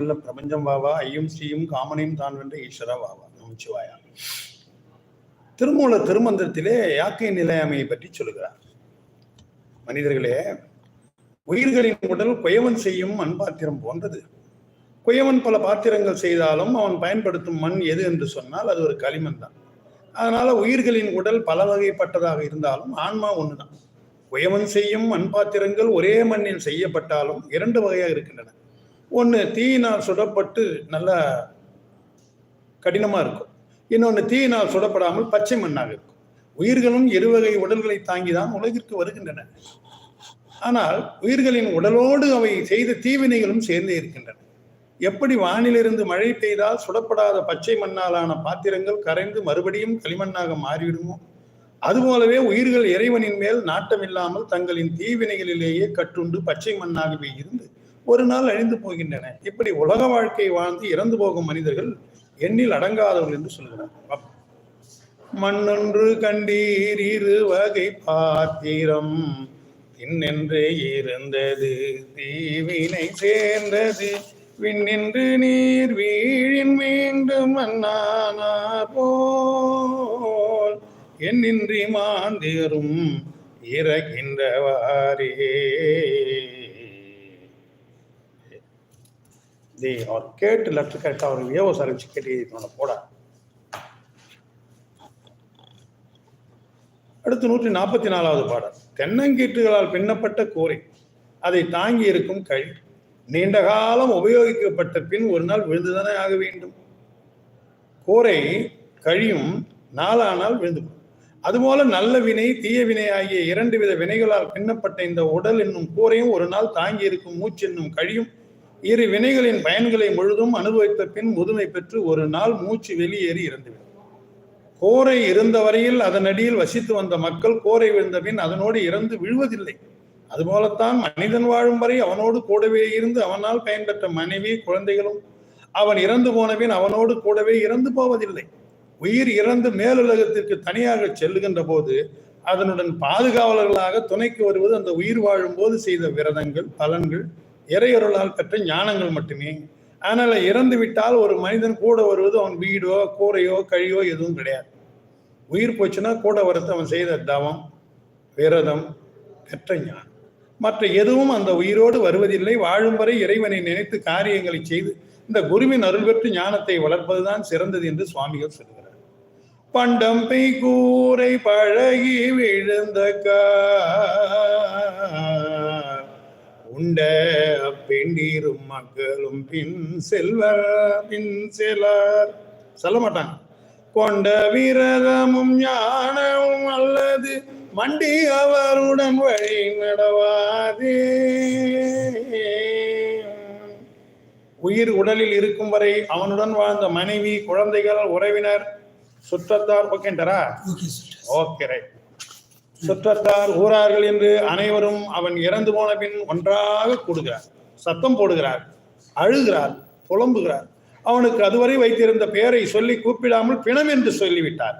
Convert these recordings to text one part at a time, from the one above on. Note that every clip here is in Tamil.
உள்ள பிரபஞ்சம் வாவா ஐயும் ஸ்ரீயும் காமனையும் தான் வென்ற ஈஸ்வரா வாவா நமச்சிவாயா திருமூல திருமந்திரத்திலே யாக்கை நிலையாமையை பற்றி சொல்லுகிறார். மனிதர்களே உயிர்களின் உடல் குயவன் செய்யும் மண் பாத்திரம் போன்றது. குயவன் பல பாத்திரங்கள் செய்தாலும் அவன் பயன்படுத்தும் மண் எது என்று சொன்னால் அது ஒரு களிமண் தான். அதனால உயிர்களின் உடல் பல வகைப்பட்டதாக இருந்தாலும் ஆன்மா ஒண்ணுதான். குயவன் செய்யும் மண் பாத்திரங்கள் ஒரே மண்ணில் செய்யப்பட்டாலும் இரண்டு வகையாக இருக்கின்றன. ஒன்று தீயினால் சுடப்பட்டு நல்ல கடினமாக இருக்கும். இன்னொன்று தீயினால் சுடப்படாமல் பச்சை மண்ணாக இருக்கும். உயிர்களும் இருவகை உடல்களை தாங்கிதான் உலகிற்கு வருகின்றன. ஆனால் உயிர்களின் உடலோடு அவை செய்த தீவினைகளும் சேர்ந்தே இருக்கின்றன. எப்படி வானிலிருந்து மழை பெய்தால் சுடப்படாத பச்சை மண்ணாலான பாத்திரங்கள் கரைந்து மறுபடியும் களிமண்ணாக மாறிவிடுமோ? அதுபோலவே உயிர்கள் இறைவனின் மேல் நாட்டமில்லாமல் தங்களின் தீவினைகளிலேயே கட்டுண்டு பச்சை மண்ணாகவே இருந்து ஒரு நாள் அழிந்து போகின்றன. இப்படி உலக வாழ்க்கை வாழ்ந்து இறந்து போகும் மனிதர்கள் எண்ணில் அடங்காதவர்கள் என்று சொல்கிறார். மண்ணொன்று கண்டீர் இரு வகை பாத்திரம் தின்னென்று இருந்தது தீவினை சேர்ந்தது. விண்ணின்று நீர் வீழின் மீண்டும் மன்னானார் போல் என்னின்றி மாந்திரும் இறகின்றவாரே தி அவர் கேட்டு லெட்டர் கேட்டு அவர் ஏவோ சார் வச்சு கேட்டு போட அடுத்து நூற்றி நாற்பத்தி நாலாவது பாடல். தென்னங்கீற்றுகளால் பின்னப்பட்ட கூரை அதை தாங்கி இருக்கும் கழி நீண்ட காலம் உபயோகிக்கப்பட்ட பின் ஒரு நாள் விழுந்துதானே ஆக வேண்டும்? கூரை கழியும் நாளானால் விழுந்து அதுபோல நல்ல வினை தீய வினை ஆகிய இரண்டு வித வினைகளால் பின்னப்பட்ட இந்த உடல் என்னும் கூரையும் ஒரு நாள் தாங்கி இருக்கும் மூச்சு என்னும் கழியும் இரு வினைகளின் பயன்களை முழுதும் அனுபவித்த பின் முதுமை பெற்று ஒரு நாள் மூச்சு வெளியேறி இறந்துவிடும். கோரை இருந்த வரையில் அதனடியில் வசித்து வந்த மக்கள் கோரை விழுந்த பின் அதனோடு இறந்து விழுவதில்லை. அதுபோலத்தான் மனிதன் வாழும் வரை அவனோடு கூடவே இருந்து அவனால் பயன்பெற்ற மனைவி குழந்தைகளும் அவன் இறந்து போனபின் அவனோடு கூடவே இறந்து போவதில்லை. உயிர் இறந்து மேலுலகத்திற்கு தனியாக செல்லுகின்ற போது அதனுடன் பாதுகாவலர்களாக துணைக்கு வருவது அந்த உயிர் வாழும் போது செய்த விரதங்கள் பலன்கள் இறையொருளால் பெற்ற ஞானங்கள் மட்டுமே. அதனால இறந்து விட்டால் ஒரு மனிதன் கூட வருவது அவன் வீடோ கூரையோ கழியோ எதுவும் கிடையாது. உயிர் போச்சுன்னா கூட வரத்து அவன் செய்த தவம் விரதம் பெற்ற ஞானம். மற்ற எதுவும் அந்த உயிரோடு வருவதில்லை. வாழும் வரை இறைவனை நினைத்து காரியங்களை செய்து இந்த குருவின் அருள் பெற்று ஞானத்தை வளர்ப்பதுதான் சிறந்தது என்று சுவாமிகள் சொல்கிறார். பண்டம் பெய் கூரை பழகி விழுந்த கா உண்ட பெண்டீரும் மக்களும் பின் செல்வர் பின் செல்வர் சொல்ல மாட்டாங்க. கொண்ட விரதமும் ஞானமும் அல்லது மண்டி அவருடன் வழி நடவாதே. உயிர் உடலில் இருக்கும் வரை அவனுடன் வாழ்ந்த மனைவி குழந்தைகள் உறவினர் சுற்றத்தார் ஓகேண்டரா ஓகே ரைட் சுற்றத்தார் ஊரார்கள் என்று அனைவரும் அவன் இறந்து போன பின் ஒன்றாக கூடுகிறார். சத்தம் போடுகிறார் அழுகிறார் புலம்புகிறார். அவனுக்கு அதுவரை வைத்திருந்த பெயரை சொல்லி கூப்பிடாமல் பிணம் என்று சொல்லிவிட்டார்.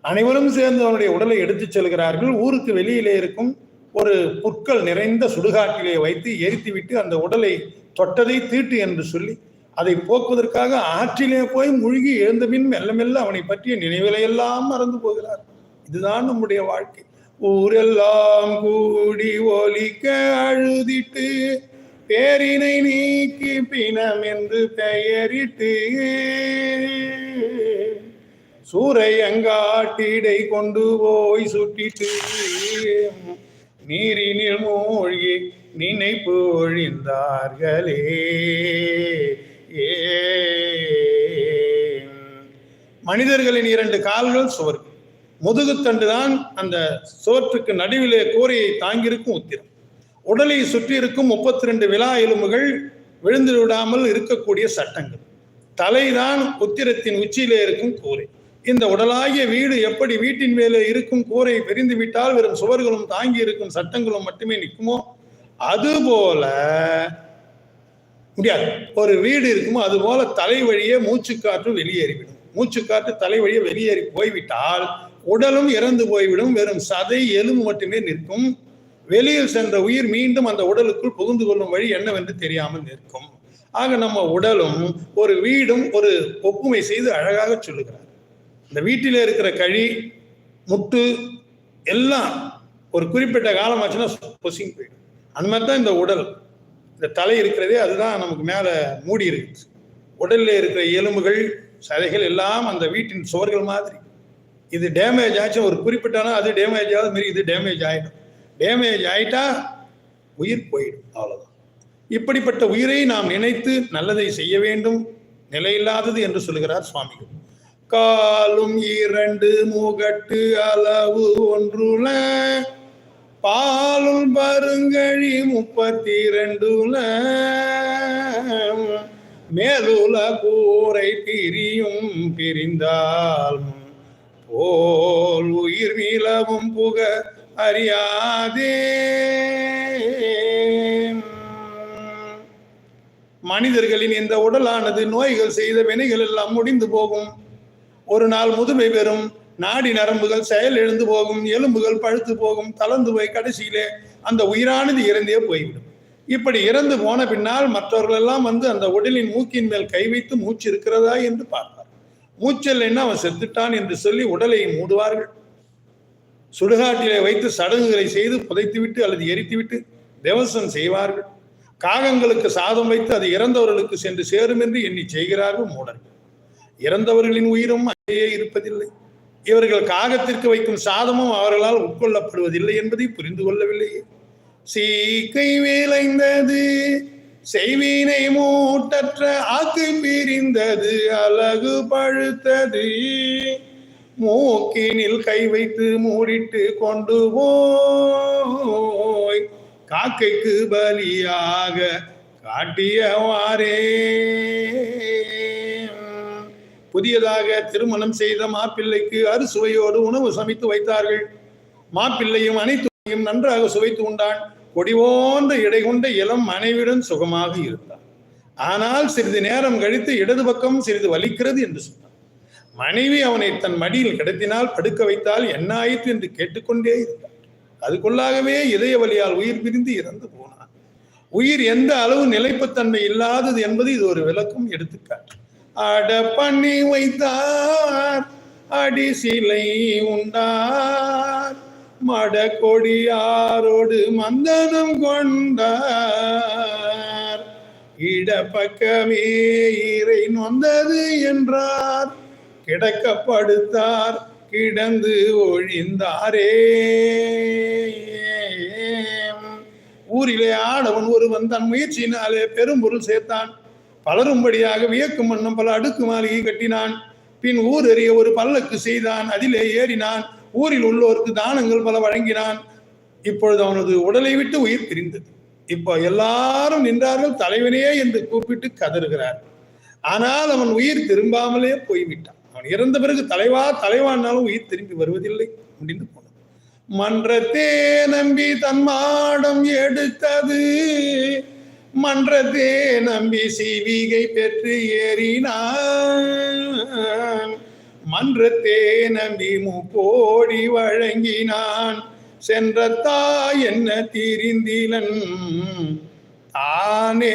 அனைவரும் சேர்ந்து அவனுடைய உடலை எடுத்துச் செல்கிறார்கள். ஊருக்கு வெளியிலே இருக்கும் ஒரு புற்கள் நிறைந்த சுடுகாட்டிலே வைத்து எரித்து விட்டு அந்த உடலை தொட்டதை தீட்டு என்று சொல்லி அதை போக்குவதற்காக ஆற்றிலே போய் மூழ்கி எழுந்த பின் மெல்ல மெல்ல அவனை பற்றிய நினைவிலையெல்லாம் மறந்து போகிறார். இதுதான் நம்முடைய வாழ்க்கை. ஊரெல்லாம் கூடி ஒலிக்க அழுதிட்டு பேரினை நீக்கி பிணம் என்று பெயரிட்டு சூறையங்காட்டிடை கொண்டு போய் சுட்டிட்டு நீரினில் மூழ்கி நினைப்பு ஒழிந்தார்களே. ஏ. மனிதர்களின் இரண்டு கால்கள் சுவர்கள். முதுகுத்தண்டு தான் அந்த சோற்றுக்கு நடுவிலே கூரையை தாங்கியிருக்கும் உத்திரம். உடலை சுற்றி இருக்கும் முப்பத்தி ரெண்டு விழா எலும்புகள் விழுந்து விடாமல் இருக்கக்கூடிய சட்டங்கள். தலைதான் உத்திரத்தின் உச்சியிலே இருக்கும் கூரை. இந்த உடலாகிய வீடு எப்படி வீட்டின் மேலே இருக்கும் கூரை பிரிந்து விட்டால் வெறும் சுவர்களும் தாங்கி இருக்கும் சட்டங்களும் மட்டுமே நிற்குமோ? அதுபோல முடியாது. ஒரு வீடு இருக்குமோ அதுபோல தலை வழியே மூச்சுக்காற்று வெளியேறிவிடும். மூச்சுக்காற்று தலை வழியே வெளியேறி போய்விட்டால் உடலும் இறந்து போய்விடும். வெறும் சதை எலும்பு மட்டுமே நிற்கும். வெளியில் சென்ற உயிர் மீண்டும் அந்த உடலுக்குள் புகுந்து கொள்ளும் வழி என்னவென்று தெரியாமல் நிற்கும். ஆக நம்ம உடலும் ஒரு வீடும் ஒரு ஒப்புமை செய்து அழகாக சொல்லுகிறார். இந்த வீட்டில் இருக்கிற கழி முட்டு எல்லாம் ஒரு குறிப்பிட்ட காலம் ஆச்சுன்னா பொசிங் போயிடும். அந்த மாதிரி தான் இந்த உடல். இந்த தலை இருக்கிறதே அதுதான் நமக்கு மேலே மூடி இருக்குது உடலில் இருக்கிற எலும்புகள் சதைகள் எல்லாம் அந்த வீட்டின் சுவர்கள் மாதிரி. இது டேமேஜ் ஆச்சு ஒரு குறிப்பிட்டாலும் அது டேமேஜ் ஆகுது மாரி இது டேமேஜ் ஆகிடும் டேமேஜ் ஆயிட்டா உயிர் போயிடும் அவ்வளவுதான். இப்படிப்பட்ட உயிரை நாம் நினைத்து நல்லதை செய்ய வேண்டும் நிலையில்லாதது என்று சொல்லுகிறார் சுவாமிகள். காலும் இரண்டு முகட்டு அளவு ஒன்றுல பாலும் பருங்கழி முப்பத்தி இரண்டுல மேலுல கூரை பிரியும் பிரிந்தால் போல் உயிர் நிலவும் புக அறியாதே. மனிதர்களின் இந்த உடலானது நோய்கள் செய்த வினைகள் எல்லாம் முடிந்து போகும். ஒரு நாள் முதுமை பெறும். நாடி நரம்புகள் செயல் எழுந்து போகும். எலும்புகள் பழுத்து போகும். தளர்ந்து போய் கடைசியிலே அந்த உயிரானது இறந்தே போய்விடும். இப்படி இறந்து போன பின்னால் மற்றவர்கள் எல்லாம் வந்து அந்த உடலின் மூக்கின் மேல் கை வைத்து மூச்சு இருக்கிறதா என்று பார்த்தார் மூச்சல்லைன்னா அவன் செத்துட்டான் என்று சொல்லி உடலை மூடுவார்கள். சுடுகாட்டிலே வைத்து சடங்குகளை செய்து புதைத்துவிட்டு அல்லது எரித்துவிட்டு தேவசம் செய்வார்கள். காகங்களுக்கு சாதம் வைத்து அது இறந்தவர்களுக்கு சென்று சேரும் என்று எண்ணி செய்கிறார்கள் மூடர்கள். இறந்தவர்களின் உயிரும் அங்கேயே இருப்பதில்லை. இவர்கள் காகத்திற்கு வைக்கும் சாதமும் அவர்களால் உட்கொள்ளப்படுவதில்லை என்பதை புரிந்து கொள்ளவில்லையே. சீக்கை வேலைந்தது செய்வினை மூட்டற்ற ஆக்கை பிரிந்தது அழகு பழுத்தது. மூக்கினில் கை வைத்து மூடிட்டு கொண்டு போய் காக்கைக்கு பலியாக காட்டியவாரே புதியதாக திருமணம் செய்த மாப்பிள்ளைக்கு அறுசுவையோடு உணவு சமைத்து வைத்தார்கள். மாப்பிள்ளையும் அனைத்தையும் நன்றாக சுவைத்து உண்டான். கொடிவோந்த இடை கொண்ட இளம் மனைவியுடன் சுகமாக இருந்தார். ஆனால் சிறிது நேரம் கழித்து இடது பக்கம் சிறிது வலிக்கிறது என்று சொன்னார். மனைவி அவனை தன் மடியில் கிடத்தினால் படுக்க வைத்தால் என்ன ஆயிற்று என்று கேட்டுக்கொண்டே இருந்தார். அதுக்குள்ளாகவே இதய வழியால் உயிர் பிரிந்து இறந்து போனார். உயிர் எந்த அளவு நிலைப்புத்தன்மை இல்லாதது என்பது இது ஒரு விளக்கும் எடுத்துக்காட்டு. அட பண்ணி வைத்தார் அடி சிலை உண்டார். மட கொடியாரோடு மந்தனம் கொண்டார். இடப்பக்கமே இறை நொந்தது என்றார். கிடக்கப்படுத்தார் கிடந்து ஒழிந்தாரே. ஊரிலே ஆடவன் ஒருவன் தன் முயற்சியினாலே பெரும்பொருள் சேர்த்தான். பலரும்படியாக வியக்கும் வண்ணம் பல அடுக்கு மாளிகை கட்டினான். பின் ஊர் அறிய ஒரு பல்லக்கு செய்தான் அதிலே ஏறினான். ஊரில் உள்ளோருக்கு தானங்கள் பல வழங்கினான். இப்பொழுது அவனது உடலை விட்டு உயிர் பிரிந்தது. இப்போ எல்லாரும் நின்றார்கள் தலைவனே என்று கூப்பிட்டு கதறுகிறார். ஆனால் அவன் உயிர் திரும்பாமலே போய்விட்டான். அவன் இறந்த பிறகு தலைவா தலைவானாலும் உயிர் திரும்பி வருவதில்லை முடிந்து போனான் மன்றத்தே நம்பி தன் மாடம் எடுத்தது. மன்றத்தே நம்பி சிவிகை பெற்று ஏறினான். மன்றத்தே நம்பி முக்கோடி வழங்கினான். சென்ற தாய் என்ன திரிந்திலன்? தானே.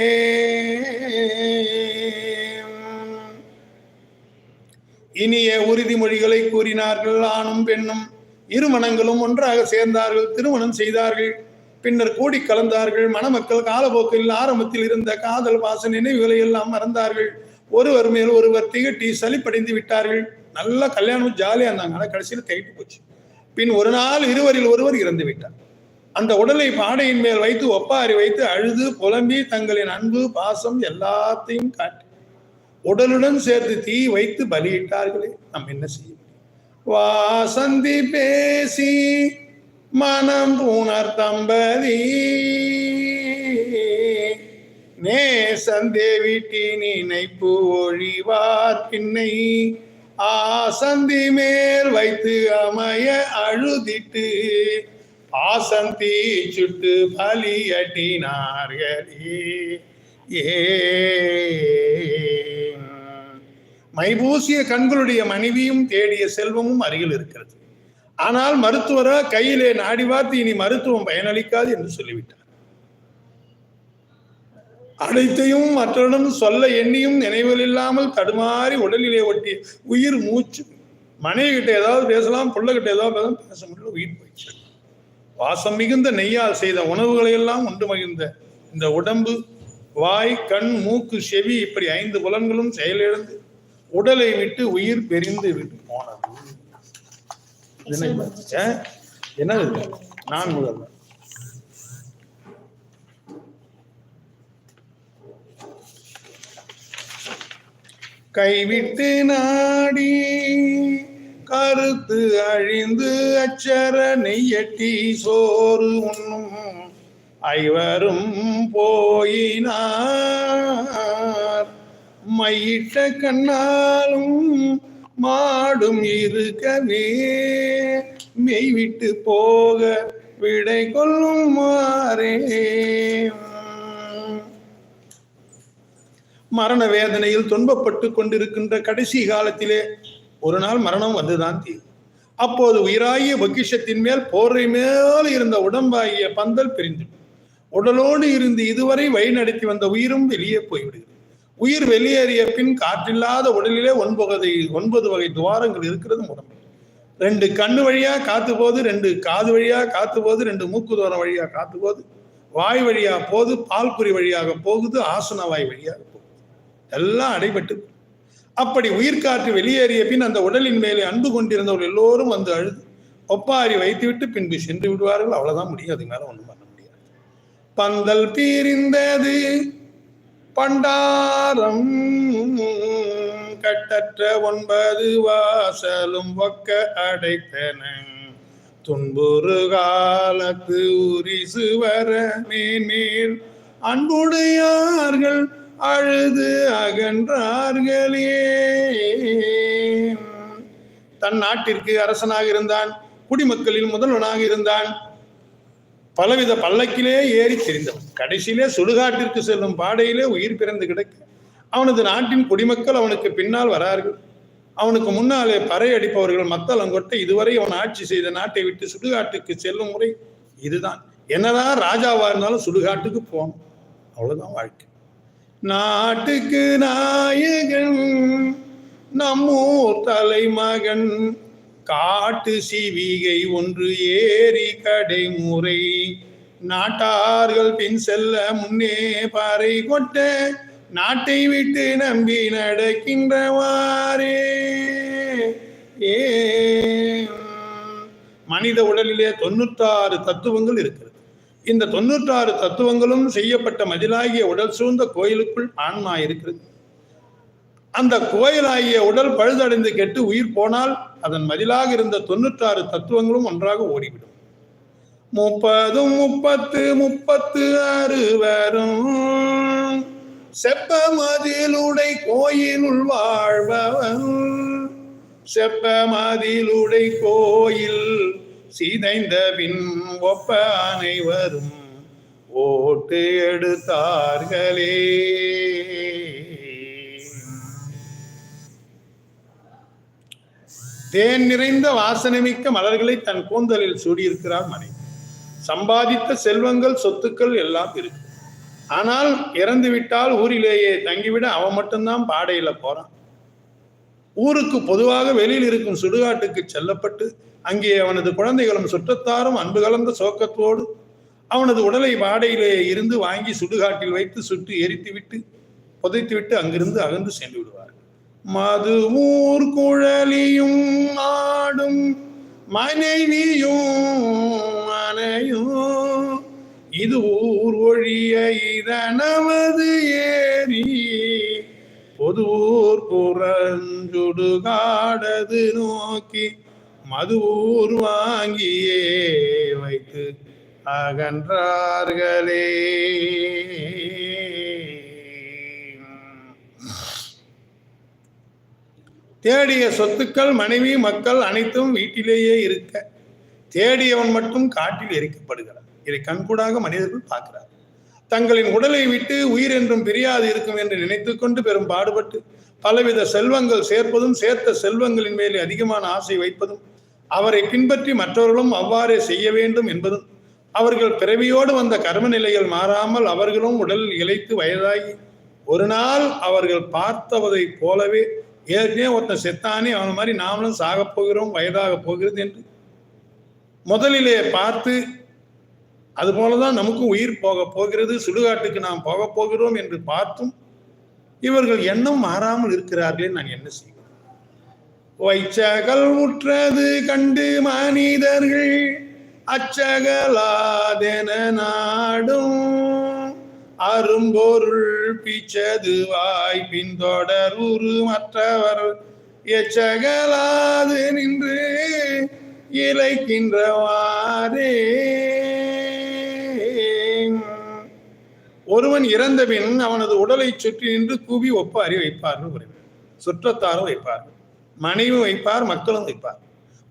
இனிய உறுதிமொழிகளை கூறினார்கள் ஆணும் பெண்ணும். இருமணங்களும் ஒன்றாக சேர்ந்தார்கள் திருமணம் செய்தார்கள். பின்னர் கூடி கலந்தார்கள். மணமக்கள் காலப்போக்கில் ஆரம்பத்தில் இருந்த காதல் பாச நினைவுகளை எல்லாம் மறந்தார்கள். ஒருவர் மேல் ஒருவர் திகட்டி சலிப்படைந்து விட்டார்கள். நல்லா கல்யாணம் ஜாலியாக இருந்தாங்க. ஆனால் கடைசியில் கைட்டு போச்சு. பின் ஒரு நாள் இருவரில் ஒருவர் இறந்து விட்டார். அந்த உடலை பாடையின் மேல் வைத்து ஒப்பாரி வைத்து அழுது புலம்பி தங்களின் அன்பு பாசம் எல்லாத்தையும் காட்டி உடலுடன் சேர்த்து தீ வைத்து பலியிட்டார்களே. நாம் என்ன செய்ய வாசந்தி பேசி மனம் புனர் தம்பதி. நேசந்தேவிட்டி நினைப்பு ஒழிவார் பின்னை. ஆசந்தி மேல் வைத்து அமைய அழுதிட்டு ஆசந்தி சுட்டு பலியட்டினார்களே ஏ. மைபூசிய கண்களுடைய மனைவியும் தேடிய செல்வமும் அருகில் இருக்கிறது. ஆனால் மருத்துவரோ கையிலே நாடி பார்த்து இனி மருத்துவம் பயனளிக்காது என்று சொல்லிவிட்டார். அனைத்தையும் மற்றவரிடம் சொல்ல எண்ணியும் நினைவில் இல்லாமல் தடுமாறி உடலிலே ஒட்டி உயிர் மூச்சு. மனைவி கிட்ட ஏதாவது பேசலாம் புள்ள கிட்ட ஏதாவது பேசலாம் பேச முடியல உயிர் போயிடுச்சு. வாசம் மிகுந்த நெய்யால் செய்த உணவுகளை எல்லாம் உண்டு மகிழ்ந்த இந்த உடம்பு வாய் கண் மூக்கு செவி இப்படி ஐந்து புலன்களும் செயலிழந்து உடலை விட்டு உயிர் பெரிந்து விட்டு போனது. என்ன? என்னது நான் முதல்வர் கைவிட்டு நாடி கருத்து அழிந்து அச்சர நெய்யட்டி சோறு உண்ணும் ஐவரும் போயினார். மையிட்ட கண்ணாலும் மாடும் இருக்கவே மெய்விட்டு போக விடை கொள்ளும் மாறே. மரண வேதனையில் துன்பப்பட்டு கொண்டிருக்கின்ற கடைசி காலத்திலே ஒரு நாள் மரணம் வந்துதான் தீரும். அப்போது உயிராகிய பொக்கிஷத்தின் மேல் போரை மேல் இருந்த உடம்பாகிய பந்தல் பிரிந்து உடலோடு இருந்து இதுவரை வழி நடத்தி வந்த உயிரும் வெளியே போய்விடுகிறது. உயிர் வெளியேறிய பின் காற்றில்லாத உடலிலே ஒன்பது ஒன்பது வகை துவாரங்கள் இருக்கிறது உடம்பு ரெண்டு கண்ணு வழியா காத்து போது ரெண்டு காது வழியா காத்து போது ரெண்டு மூக்கு துவாரம் வழியா காத்து போது வாய் வழியா போது பால்குறி வழியாக போகுது ஆசன வாய் வழியாக போகுது எல்லாம் அடைபட்டு அப்படி உயிர்காற்று வெளியேறிய பின் அந்த உடலின் மேலே அன்பு கொண்டிருந்தவர்கள் எல்லோரும் வந்து அழுது. ஒப்பாரி வைத்துவிட்டு பின்பு சென்று விடுவார்கள். அவ்வளவுதான் முடியும். அது மேல ஒன்றும் பண்ண முடியாது. பந்தல் பீரிந்தது. பண்டாரம் கட்டற்ற ஒன்பது வாசலும் ஒக்க அடைத்தன. துன்புறு காலத்து உரிசு வர மேன்மேல் அன்புடையார்கள். அழுது அகன்றார்களே. தன் நாட்டிற்கு அரசனாக இருந்தான் குடிமக்களில் முதல்வனாக இருந்தான். பலவித பல்லக்கிலே ஏறி தெரிந்தவன் கடைசியிலே சுடுகாட்டிற்கு செல்லும் பாடையிலே உயிர் பிறந்து கிடக்க. அவனது நாட்டின் குடிமக்கள் அவனுக்கு பின்னால் வரார்கள். அவனுக்கு முன்னாலே பறை அடிப்பவர்கள் மத்தளங்கொட்டை இதுவரை அவன் ஆட்சி செய்த நாட்டை விட்டு சுடுகாட்டுக்கு செல்லும் முறை இதுதான். என்னதான் ராஜாவா இருந்தாலும் சுடுகாட்டுக்கு போகணும். அவ்வளவுதான் வாழ்க்கை. நாட்டுக்கு நாயகன் நம்மூர் தலைமகன். காட்டு சிவிகை ஒன்று ஏறி கடைமுறை. நாட்டார்கள் பின் செல்ல முன்னே பாறை கொட்ட நாட்டை விட்டு நம்பி நடக்கின்றவாறே. ஏ மனித உடலிலே தொண்ணூத்தாறு தத்துவங்கள் இருக்கு. இந்த தொண்ணூற்றாறு தத்துவங்களும் செய்யப்பட்ட மதிலாகிய உடல் சூழ்ந்த கோயிலுக்குள் ஆன்மா இருக்கிறது. அந்த கோயிலாகிய உடல் பழுதடைந்து கெட்டு உயிர் போனால் அதன் மதிலாக இருந்த தொண்ணூற்றாறு தத்துவங்களும் ஒன்றாக ஓடிவிடும். முப்பதும் முப்பத்து முப்பத்து ஆறு வரும். செப்ப மதிலுடை கோயிலுள் வாழ்பவன். செப்ப மதிலுடை கோயில் சிதைந்த பின் ஒப்ப அனைவரும் ஓட்டு எடுத்தார்களே. தேன் நிறைந்த வாசனைமிக்க மலர்களை தன் கூந்தலில் சூடியிருக்கிறார் மனைவி சம்பாதித்த செல்வங்கள் சொத்துக்கள் எல்லாம் இருக்கு. ஆனால் இறந்து விட்டால் ஊரிலேயே தங்கிவிட அவன் மட்டும்தான் பாடையில போறான். ஊருக்கு பொதுவாக வெளியில் இருக்கும் சுடுகாட்டுக்கு செல்லப்பட்டு அங்கே அவனது குழந்தைகளும் சுற்றத்தாரும் அன்பு கலந்த சோக்கத்தோடு அவனது உடலை வாடையிலே இருந்து வாங்கி சுடுகாட்டில் வைத்து சுட்டு எரித்து விட்டு புதைத்து விட்டு அங்கிருந்து அகன்று சென்று விடுவார் மது ஊர் குழலியும் ஆடும் மனைவியும் அனையும் இது ஊர் ஒழிய இதனவது ஏறி ஊர் புறஞ்சுடுகாடது நோக்கி மது ஊர் வாங்கியே வைத்து அகன்றார்களே. தேடிய சொத்துக்கள் மனைவி மக்கள் அனைத்தும் வீட்டிலேயே இருக்க தேடியவன் மட்டும் காட்டில் எரிக்கப்படுகிறான் இதை கண்கூடாக மனிதர்கள் பார்க்கிறார். தங்களின் உடலை விட்டு உயிர் என்றும் பிரியாது இருக்கும் என்று நினைத்துக் கொண்டு பெரும் பாடுபட்டு பலவித செல்வங்கள் சேர்ப்பதும் சேர்த்த செல்வங்களின் மேலே அதிகமான ஆசை வைப்பதும் அவரை பின்பற்றி மற்றவர்களும் அவ்வாறே செய்ய வேண்டும் என்பதும் அவர்கள் பிறவியோடு வந்த கர்ம நிலைகள் மாறாமல் அவர்களும் உடல் இழைத்து வயதாகி ஒரு நாள் அவர்கள் பார்த்தவதை போலவே ஏற்கனவே ஒருத்தன் செத்தானே அவன் மாதிரி நாமளும் சாகப் போகிறோம் வயதாக போகிறது என்று முதலிலே பார்த்து அது போலதான் நமக்கும் உயிர் போக போகிறது சுடுகாட்டுக்கு நாம் போக போகிறோம் என்று பார்த்தும் இவர்கள் எண்ணம் மாறாமல் இருக்கிறார்களே நான் என்ன செய்வேன்? வைச்சகல் முற்றது கண்டு மனிதர்கள் அச்சகலாதென நாடும். அரும்பொருள் பிச்சது வாய் பின்தொடர் உரு மற்றவர் எச்சகலாது நின்று இழைக்கின்றவாறே ஒருவன் இறந்தபின் அவனது உடலை சுற்றி நின்று கூவி ஒப்பாரி வைப்பார்கள் சுற்றத்தாரும் வைப்பார்கள். மனைவி வைப்பார் மக்களும் வைப்பார்.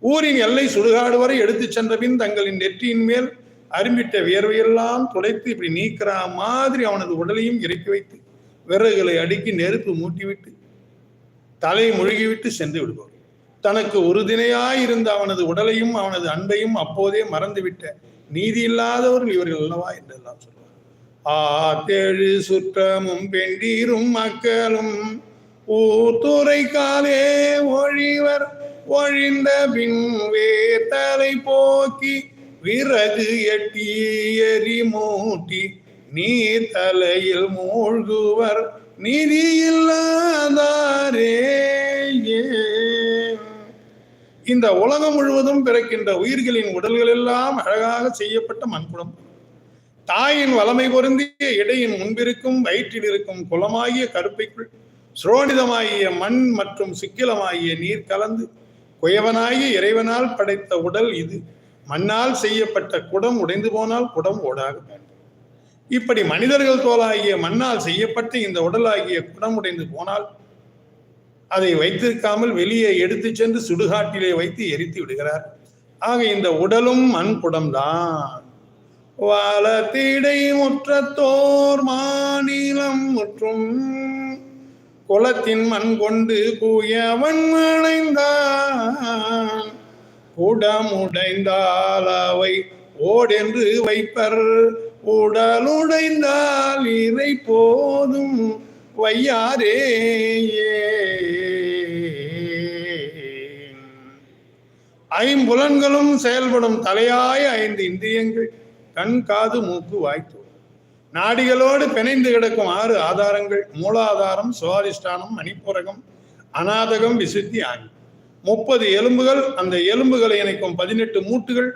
ஊரின் எல்லை சுடுகாடு வரை எடுத்துச் சென்ற பின் தங்களின் நெற்றியின் மேல் அரும்பிட்ட வியர்வையெல்லாம் துடைத்து இப்படி நீக்கிற மாதிரி அவனது உடலையும் இறக்கி வைத்து விறகுகளை அடுக்கி நெருப்பு மூட்டிவிட்டு தலை முழுகிவிட்டு சென்று விடுவார். தனக்கு உறுதுணையாய் இருந்த அவனது உடலையும் அவனது அன்பையும் அப்போதே மறந்துவிட்ட நீதி இல்லாதவர்கள் இவர்கள் அல்லவா என்றெல்லாம் சொல்வார். ஆத்தேழு சுற்றமும் பெண்டீரும் மக்களும் ஊத்துரை காலே ஒழிவர் ஒழிந்த பின்வே தலை போக்கி விறகு எட்டி எரி மூட்டி நீ தலையில் மூழ்குவர் நிதி இல்லாதாரே இந்த உலகம் முழுவதும் பிறக்கின்ற உயிர்களின் உடல்கள் எல்லாம் அழகாக செய்யப்பட்ட மண்குடம் தாயின் வளமை பொருந்திய இடையின் முன்பிருக்கும் வயிற்றில் இருக்கும் குளமாகிய கருப்பைக்குள் சுரோணிதமாகிய மண் மற்றும் சிக்கிலமாகிய நீர் கலந்து குயவனாகிய இறைவனால் படைத்த உடல் இது. மண்ணால் செய்யப்பட்ட குடம் உடைந்து போனால் குடம் ஓடாக வேண்டும் இப்படி மனிதர்கள் தோலாகிய மண்ணால் செய்யப்பட்ட இந்த உடலாகிய குடம் உடைந்து போனால் அதை வைத்திருக்காமல் வெளியே எடுத்து சென்று சுடுகாட்டிலே வைத்து எரித்து விடுகிறார். ஆக இந்த உடலும் மண் குடம்தான். வாழத்திடை முற்றத்தோர் மாநிலம் முற்றும் குளத்தின் மண் கொண்டு கூயவன் அடைந்தான் குடமுடைந்தால் அவை ஓடென்று வைப்பர். உடலுடைந்தால் இறை போதும் வையாரே ஐம்புலன்களும் செயல்படும் தலையாய ஐந்து இந்திரியங்கள் கண் காது மூக்கு வாய்த்து நாடிகளோடு பிணைந்து கிடக்கும் ஆறு ஆதாரங்கள் மூலாதாரம் சுவாதிஷ்டானம் மணிப்புரகம் அநாதகம் விசுத்தி ஆகி முப்பது எலும்புகள். அந்த எலும்புகளை இணைக்கும் பதினெட்டு மூட்டுகள்.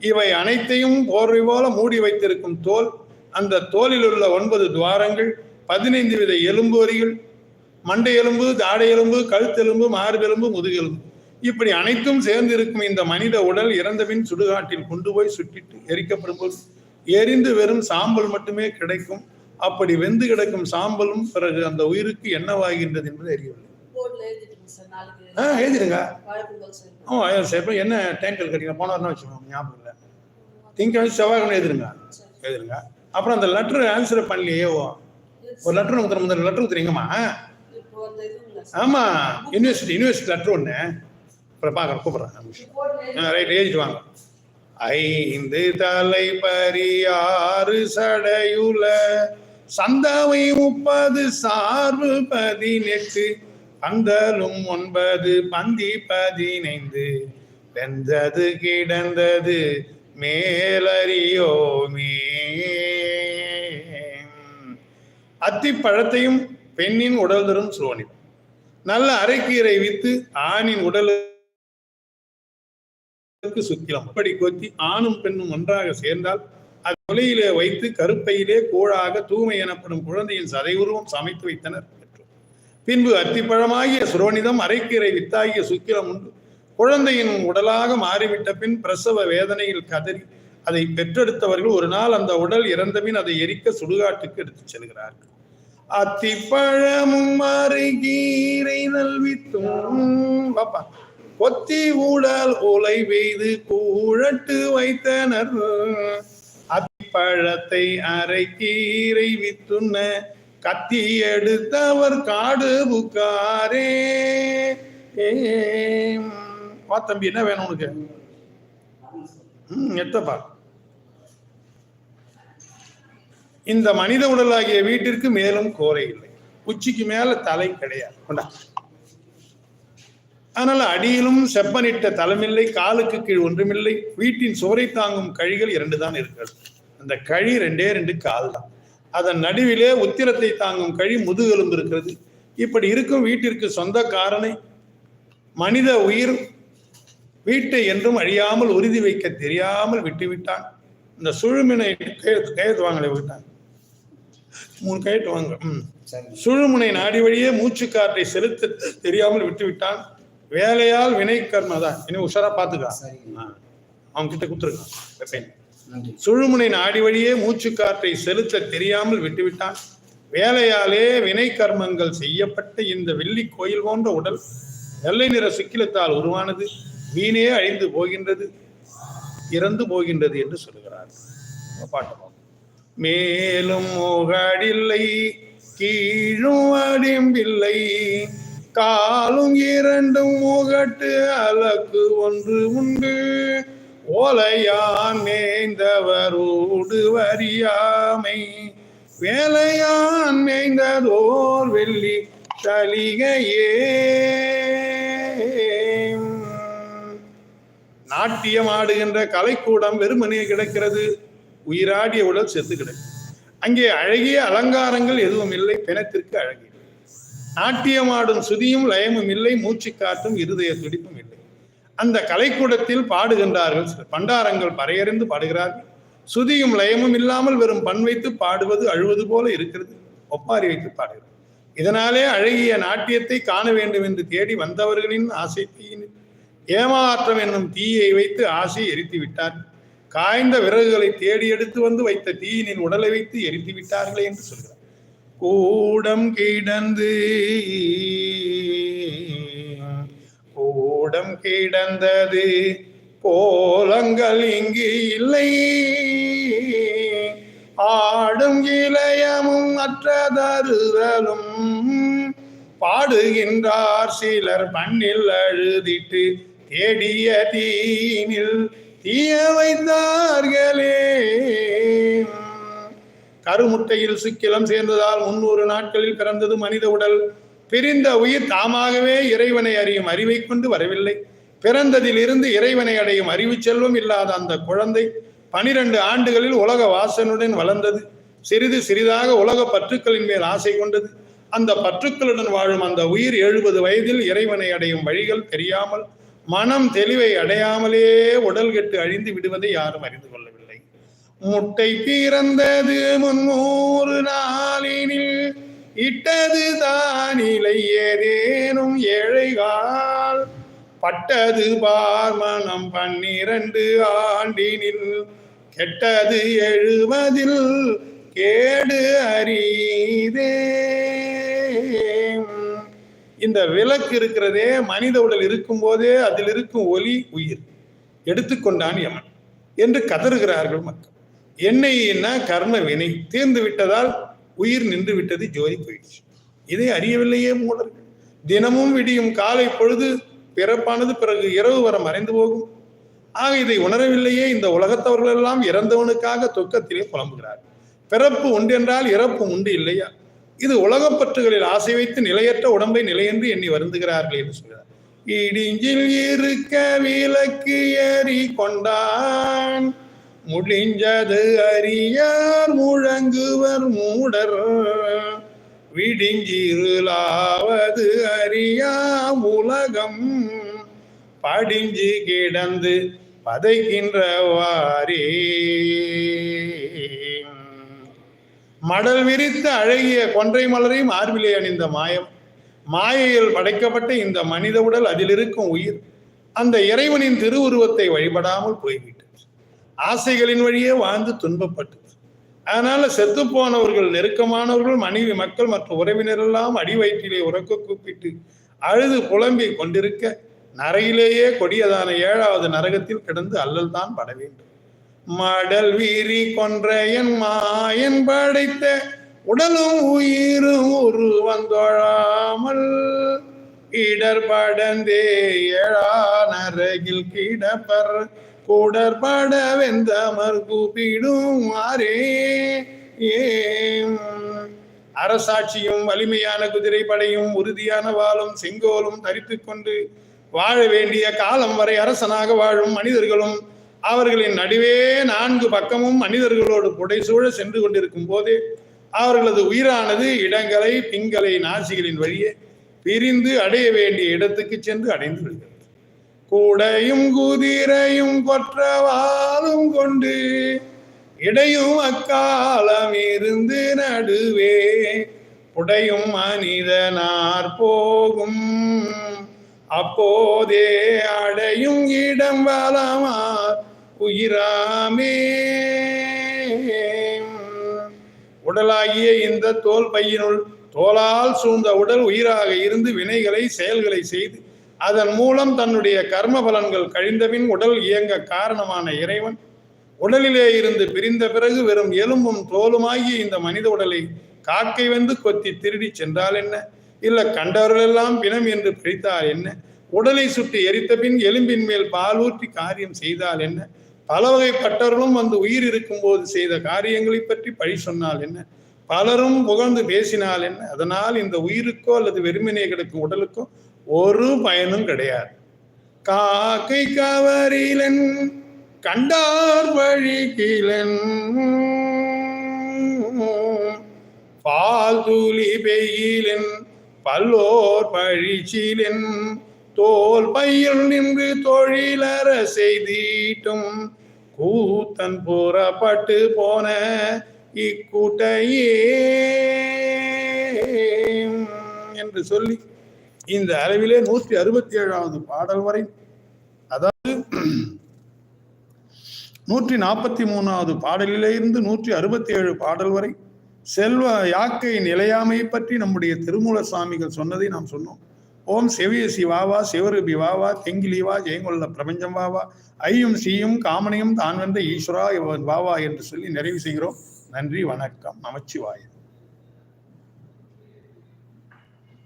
இவை அனைத்தையும் போர்வை போல மூடி வைத்திருக்கும் தோல். அந்த தோலில் உள்ள ஒன்பது துவாரங்கள் பதினைந்து வித எலும்பு வரிகள் மண்டை எலும்பு தாடை எலும்பு கழுத்தெலும்பு மார்பெலும்பு முதுகெலும்பு இப்படி அனைத்தும் சேர்ந்திருக்கும் இந்த மனித உடல் இறந்தபின் சுடுகாட்டில் கொண்டு போய் சுட்டிட்டு எரிக்கப்படும் போது எரிந்து வெறும் சாம்பல் மட்டுமே கிடைக்கும். அப்படி வெந்து கிடக்கும் சாம்பலும் பிறகு அந்த உயிருக்கு என்னவாகின்றது என்பது அறியவில்லை. ஆ எழுதிடுங்க. வழக்கும்போது சார். என்ன டேங்கல் கட்டிங்க போன வாரம் வச்சுக்கோங்க ஞாபகம் இல்லை. திங்கக்கிழமை செவ்வாய்க்கிழமை எழுதுருங்க எழுதுருங்க அப்புறம் அந்த லெட்டர் ஆன்சர் பண்ணலையே ஒரு லெட்டர் உங்களுக்கு முதல்ல லெட்டர் சார். ஆமா யூனிவர்சிட்டி யூனிவர்சிட்டி லெட்டர் ஒன்று அப்புறம் பார்க்குறேன் கூப்பிட்றேன். ரைட் எழுதிட்டு வாங்க. ஐந்து தலை பரியாறு சடையுல சந்தாவை முப்பது சார்பு பதினெட்டு பந்தலும் ஒன்பது பந்தி பதினைந்து. வெந்தது கிடந்தது மேலறியோமே அத்திப்பழத்தையும் பெண்ணின் உடல் தரும் சுரோனிதம் நல்ல அரைக்கீரை வித்து ஆணின் உடல் சுக்கிலம். அப்படி கொத்தி ஆணும் பெண்ணும் ஒன்றாக சேர்ந்தால் அது தொலையிலே வைத்து கருப்பையிலே கோழாக தூய்மை எனப்படும் குழந்தையின் சதை உருவம் சமைத்து வைத்தனர். பின்பு அத்திப்பழமாகிய சுரோனிதம் அரைக்கீரை வித்தாகிய சுக்கிலம் உண்டு. குழந்தையின் உடலாக மாறிவிட்ட பின் பிரசவ வேதனையில் கதறி அதை பெற்றெடுத்தவர்கள் ஒரு நாள் அந்த உடல் இறந்தபின் அதை எரிக்க சுடுகாட்டுக்கு எடுத்துச் செல்கிறார்கள். அத்திப்பழமும் அரைக்கீரை நல்வித்தும் பாப்பா கொத்தி ஊடல் உலை வெய்து கூழட்டு வைத்தனர். அத்திப்பழத்தை அரைக்கீரை வித்துண்ண கத்தி எடுத்தவர் காடு புக்காரே. வா தம்பி என்ன வேணும் உனக்கு? எத்தப்பா இந்த மனித உடலாகிய வீட்டிற்கு மேலும் கோரை இல்லை. உச்சிக்கு மேல தலை கிடையாது. கொண்டா. அதனால அடியிலும் செப்பனிட்ட தலமில்லை காலுக்கு கீழ் ஒன்றுமில்லை. வீட்டின் சுவரை தாங்கும் கழிகள் இரண்டு தான் இருக்கிறது. அந்த கழி ரெண்டே ரெண்டு கால் தான் அதன் நடுவிலே உத்திரத்தை தாங்கும் கழி முதுகெலும்பு இருக்கிறது. இப்படி இருக்கும் வீட்டிற்கு சொந்தக்காரனை மனித உயிர் வீட்டை என்றும் அழியாமல் உறுதி வைக்க தெரியாமல் விட்டுவிட்டான். இந்த சுழுமினை கையெழுத்து வாங்கலை விட்டான் மூணு கையெழுத்து வாங்க சுழுமுனை நாடி வழியே மூச்சு காற்றை செலுத்த தெரியாமல் விட்டுவிட்டான். வேலையால் வினை கர்ம தான் இன்னும் உஷாரா பாத்துக்கா. அவன் கிட்ட நன்றி. சுழுமுனை நாடி வழியே மூச்சு காற்றை செலுத்த தெரியாமல் விட்டுவிட்டான். வேலையாலே வினை கர்மங்கள் செய்யப்பட்ட இந்த வெள்ளி கோயில் போன்ற உடல் வெள்ளை நிற சிக்கிலத்தால் உருவானது வீணே அழிந்து போகின்றது இறந்து போகின்றது என்று சொல்லுகிறார். பாட்டு. மேலும் முகடில்லை கீழும் அடிம்பில்லை காலும் இரண்டும் முகட்டு அலக்கு ஒன்று உண்டு. ஓலையான் மேய்ந்தவரோடு வரியாமை. வேலையான் மேய்ந்ததோர் வெள்ளி சலிகையே. நாட்டியம் ஆடுகின்ற கலைக்கூடம் வெறுமனே கிடக்கிறது. உயிராடிய உடல் செத்து கிடக்கு. அங்கே அழகிய அலங்காரங்கள் எதுவும் இல்லை. பிணத்திற்கு அழகிய நாட்டியமாடும் சுதியும் லயமும் இல்லை மூச்சு காற்றும் இருதய துடிப்பும் இல்லை. அந்த கலைக்கூடத்தில் பாடுகின்றார்கள் சில பண்டாரங்கள் பறையறிந்து பாடுகிறார்கள். சுதியும் லயமும் இல்லாமல் வெறும் பண் வைத்து பாடுவது அழுவது போல இருக்கிறது. ஒப்பாரி வைத்து பாடுகிறது. இதனாலே அழகிய நாட்டியத்தை காண வேண்டும் என்று தேடி வந்தவர்களின் ஆசை தீயினில். ஏமாற்றம் என்னும் தீயை வைத்து ஆசை எரித்து விட்டார். காய்ந்த விறகுகளை தேடி எடுத்து வந்து வைத்த தீயினின் உடலை வைத்து எரித்து விட்டார்களே என்று சொல்கிறார். கூடம் கிடந்து கூடம் கிடந்தது கோலங்கள் இங்கு இல்லை. ஆடும் இளையமும் அற்றதருதலும் பாடுகின்றார் சிலர் மண்ணில் அழுதிட்டு தேடிய தீனில் தீய வைத்தார்களே. கருமுட்டையில் சிக்கிலம் சேர்ந்ததால் முன்னூறு நாட்களில் பிறந்தது மனித உடல். பிரிந்த உயிர் தாமாகவே இறைவனை அறியும் அறிவை கொண்டு வரவில்லை. பிறந்ததிலிருந்து இறைவனை அடையும் அறிவு செல்வம் இல்லாத அந்த குழந்தை பனிரெண்டு ஆண்டுகளில் உலக வாசனுடன் வளர்ந்தது. சிறிது சிறிதாக உலக பற்றுக்களின் மேல் ஆசை கொண்டது. அந்த பற்றுக்களுடன் வாழும் அந்த உயிர் எழுபது வயதில் இறைவனை அடையும் வழிகள் தெரியாமல் மனம் தெளிவை அடையாமலே உடல் கெட்டு அழிந்து விடுவதை யாரும் அறிந்து கொள்ள முட்டை பிறந்தது முன்னூறு நாளினில் இட்டது தானிலை ஏதேனும் ஏழைகால். பட்டது பார்மணம் பன்னிரண்டு ஆண்டினில் கெட்டது எழுவதில் கேடு அறிதே இந்த விளக்கு இருக்கிறதே மனித உடல் இருக்கும் போதே அதில் இருக்கும் ஒலி உயிர். எடுத்துக்கொண்டான் யமன் என்று கதறுகிறார்கள் மக்கள். என்னைன்னா கர்ம வினை தீர்ந்து விட்டதால் உயிர் நின்று விட்டது ஜோதி போயிடுச்சு. இதை அறியவில்லையே மூடர்கள் தினமும் விடியும் காலை பொழுது பிறப்பானது பிறகு இரவு வர மறைந்து போகும். ஆக இதை உணரவில்லையே இந்த உலகத்தவர்கள் எல்லாம் இறந்தவனுக்காக துக்கத்திலே புலம்புகிறார். பிறப்பு உண்டென்றால் இறப்பு உண்டு இல்லையா? இது உலகப்பற்றுகளில் ஆசை வைத்து நிலையற்ற உடம்பை நிலையென்று எண்ணி வருந்துகிறார்கள் என்று சொல்கிறார். இடிஞ்சில் இருக்க விளக்கு ஏறி கொண்டான். முடிஞ்சது அறியார் முழங்குவர் மூடர். விடிஞ்சிருளாவது அறியா உலகம். படிஞ்சு கிடந்து பதைக்கின்றவாரே மடல் விரித்த அழகிய கொன்றை மலரையும் மார்பிலே அணிந்த மாயம். மாயையில் படைக்கப்பட்ட இந்த மனித உடல் அதில் இருக்கும் உயிர். அந்த இறைவனின் திருவுருவத்தை வழிபடாமல் போய்விட்டது ஆசைகளின் வழியே வாழ்ந்து துன்பப்பட்டது. அதனால செத்து போனவர்கள் நெருக்கமானவர்கள் மனைவி மக்கள் மற்றும் உறவினர் எல்லாம் அடி வயிற்றிலே உறக்க கூப்பிட்டு அழுது புலம்பி கொண்டிருக்க நரையிலேயே கொடியதான ஏழாவது நரகத்தில் கிடந்து அல்லல் தான் பட வேண்டும். மடல் வீரி கொன்ற என் மாயன் படைத்த உடலும் உயிரும் உரு வந்தொழாமல் இடர்படந்தே ஏழா நரகில் கிடப்பர் கோடற்பட வெந்தமர் கூப்பிடும் ஆரே அரசாட்சியும் வலிமையான குதிரை படையும் உறுதியான வாளும் செங்கோலும் தரித்து கொண்டு வாழ வேண்டிய காலம் வரை அரசனாக வாழும் மனிதர்களும் அவர்களின் நடுவே நான்கு பக்கமும் மனிதர்களோடு புடைசூழ சென்று கொண்டிருக்கும் போது அவர்களது உயிரானது இடங்களை பிங்களை நாசிகளின் வழியே பிரிந்து அடைய வேண்டிய இடத்துக்கு சென்று அடைந்து விடுகிறது. கூடையும் குதிரையும் கொற்றவாலும் கொண்டு இடையும் அக்காலம் இருந்து நடுவே உடையும் மனிதனார் போகும். அப்போதே அடையும் இடம் வளமார் உயிராமே. உடலாகிய இந்த தோல் பையினுள் தோலால் சூழ்ந்த உடல் உயிராக இருந்து வினைகளை செயல்களை செய்து அதன் மூலம் தன்னுடைய கர்ம பலன்கள் கழிந்தபின் உடல் இயங்க காரணமான இறைவன். உடலிலே இருந்து பிரிந்த பிறகு வெறும் எலும்பும் தோலுமாகிய இந்த மனித உடலை காக்கை வந்து கொத்தி திருடி சென்றால் என்ன? இல்ல கண்டவர்களெல்லாம் பிணம் என்று பிடித்தால் என்ன? உடலை சுட்டு எரித்த பின் எலும்பின் மேல் பால் ஊற்றி காரியம் செய்தால் என்ன? பல வகைப்பட்டவர்களும் வந்து உயிர் இருக்கும்போது செய்த காரியங்களை பற்றி பழி சொன்னால் என்ன? பலரும் புகழ்ந்து பேசினால் என்ன? அதனால் இந்த உயிருக்கோ அல்லது வெறுமனே கிடக்கும் உடலுக்கோ ஒரு பயனும் கிடையாது. காக்கை கவரிலன் கண்டார் வழி கிளன் பால் தூளி பெய்யிலன் பல்லோர் பழிச்சிலன். தோல் பையில் நின்று தொழிலற செய்தீட்டும் கூத்தன் புறப்பட்டு போன இக்கூட்டையே. என்று சொல்லி இந்த அளவிலே நூற்றி அறுபத்தி ஏழாவது பாடல் வரை அதாவது நூற்றி நாற்பத்தி மூணாவது பாடலிலிருந்து நூற்றி அறுபத்தி ஏழு பாடல் வரை செல்வ யாக்கை நிலையாமை பற்றி நம்முடைய திருமூல சுவாமிகள் சொன்னதை நாம் சொன்னோம். ஓம் செவிய சிவாவா சிவரூபி வாவா தெங்கிலிவா ஜெயங்கொள்ள பிரபஞ்சம் வாவா ஐயும் சீயும் காமனையும் தான் வந்த ஈஸ்வரா இவன் வாவா என்று சொல்லி நிறைவு செய்கிறோம். நன்றி வணக்கம். நமச்சிவாயன்